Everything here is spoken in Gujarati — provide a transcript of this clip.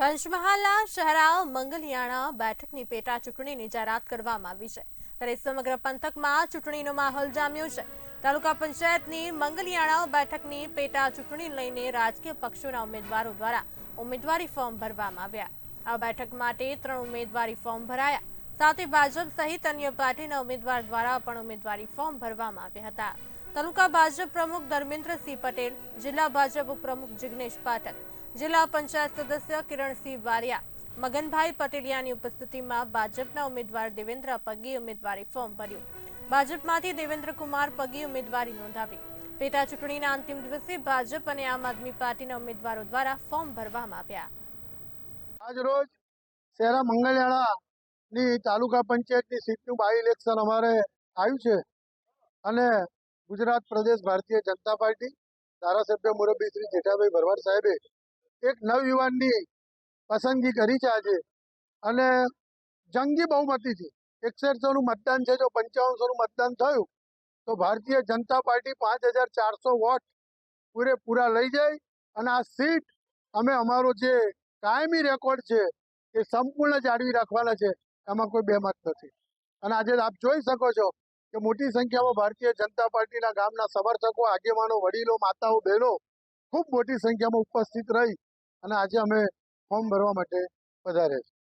પંચમહાલના શહેરા મંગલિયાણા બેઠકની પેટા ચૂંટણીની જાહેરાત કરવામાં આવી છે, ત્યારે સમગ્ર પંથકમાં ચૂંટણીનો માહોલ જામ્યો છે. તાલુકા પંચાયતની મંગલિયાણા બેઠકની પેટા ચૂંટણી લઈને રાજકીય પક્ષોના ઉમેદવારો દ્વારા ઉમેદવારી ફોર્મ ભરવામાં આવ્યા. આ બેઠક માટે ત્રણ ઉમેદવારી ફોર્મ ભરાયા. સાથે ભાજપ સહિત અન્ય પાર્ટીના ઉમેદવાર દ્વારા પણ ઉમેદવારી ફોર્મ ભરવામાં આવ્યા હતા. તાલુકા ભાજપ પ્રમુખ ધર્મેન્દ્રસિંહ પટેલ, જિલ્લા ભાજપ પ્રમુખ જિગ્નેશ પાઠક, જિલ્લા પંચાયત સદસ્ય કિરણસિંહ વારિયા, મગનભાઈ પટેલિયાની ઉપસ્થિતિમાં ભાજપના ઉમેદવાર દેવેન્દ્ર પગી ઉમેદવારી ફોર્મ ભર્યું. ભાજપમાંથી દેવેન્દ્ર કુમાર ઉમેદવારી નોંધાવી. પેટા ચૂંટણીના અંતિમ દિવસે ભાજપ અને આમ આદમી પાર્ટીના ઉમેદવારો દ્વારા ફોર્મ ભરવામાં આવ્યા. આજરોજ શહેરા મંગળિયાળાની તાલુકા પંચાયતની સીટનું બાય ઇલેક્શન અમારે આવ્યું છે. અને ગુજરાત પ્રદેશ ભારતીય જનતા પાર્ટી ધારાસભ્ય મુરબ્બી શ્રી જેઠાભાઈ ભરવાડ સાહેબે એક નવયુવાનની પસંદગી કરી છે આજે. અને જંગી બહુમતીથી એકસઠસોનું મતદાન છે. જો પંચાવનસોનું મતદાન થયું, તો ભારતીય જનતા પાર્ટી પાંચ હજાર ચારસો વોટ પૂરેપૂરા લઈ જાય. અને આ સીટ અમે અમારો જે કાયમી રેકોર્ડ છે, એ સંપૂર્ણ જાળવી રાખવાના છે. એમાં કોઈ બેમત નથી. અને આજે આપ જોઈ શકો છો કે મોટી સંખ્યામાં ભારતીય જનતા પાર્ટીના ગામના સમર્થકો, આગેવાનો, વડીલો, માતાઓ, બહેનો ખૂબ મોટી સંખ્યામાં ઉપસ્થિત રહી અને આજે અમે ફોર્મ ભરવા માટે પધાર્યા છીએ.